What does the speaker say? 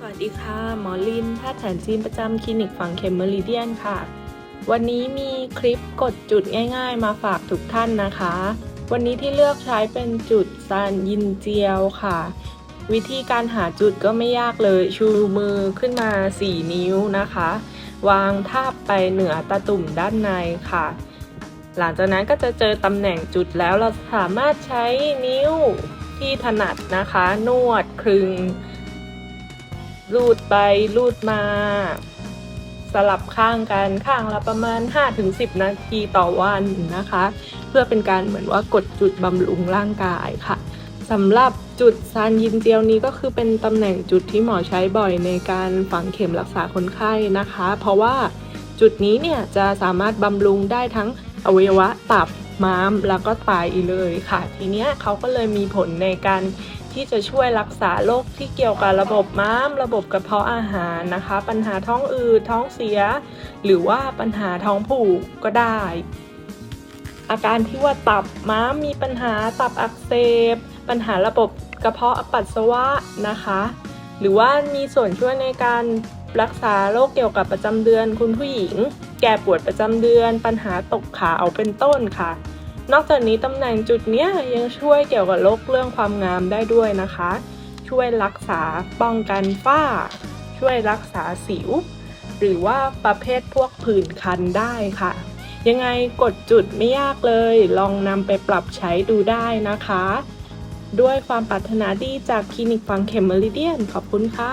สวัสดีค่ะ หมอลินแพทย์แผนจีนประจำคลินิกฝั่งเข็มเมริเดียนค่ะ วันนี้มีคลิปกดจุดง่าย ๆ มาฝากทุกท่านนะคะ วันนี้ที่เลือกใช้เป็นจุดซานยินเจียวค่ะ วิธีการหาจุดก็ไม่ยากเลย ชูมือขึ้นมา 4 นิ้วนะคะ วางทาบไปเหนือตาตุ่มด้านในค่ะ หลังจากนั้นก็จะเจอตำแหน่งจุดแล้วเราสามารถใช้นิ้วที่ถนัดนะคะ นวดคลึง รูดไปรูดมา สลับข้างกันข้างละประมาณ 5-10 นาทีต่อวันนะคะ เพื่อเป็นการเหมือนว่ากดจุดบำรุงร่างกายค่ะสำหรับจุดซานยินเจียวนี้ก็คือเป็นตำแหน่งจุดที่หมอใช้บ่อยในการฝังเข็มรักษาคนไข้นะคะ เพราะว่าจุดนี้เนี่ยจะสามารถบำรุงได้ทั้งอวัยวะตับม้ามแล้วก็ไตเลยค่ะ ทีเนี้ยเขาก็เลยมีผลในการ ที่จะช่วยรักษาโรคที่เกี่ยวกับระบบม้าม ระบบกระเพาะอาหารนะคะ ปัญหาท้องอืดท้องเสีย หรือว่าปัญหาท้องผูกก็ได้ อาการที่ว่าตับม้ามมีปัญหาตับอักเสบปัญหาระบบกระเพาะปัสสาวะนะคะ หรือว่ามีส่วนช่วยในการรักษาโรคเกี่ยวกับประจำเดือนคุณผู้หญิง แก่ปวดประจำเดือน ปัญหาตกขาวเป็นต้นค่ะ นอกจากนี้ตำแหน่งจุดเนี้ยยังช่วยเกี่ยวกับโรคเรื่องความงามได้ด้วยนะคะ ช่วยรักษาป้องกันฝ้า ช่วยรักษาสิว หรือว่าประเภทพวกผื่นคันได้ค่ะ ยังไงกดจุดไม่ยากเลย ลองนำไปปรับใช้ดูได้นะคะ ด้วยความปรารถนาดีจากคลินิกฟังเข็มเมริเดียนขอบคุณค่ะ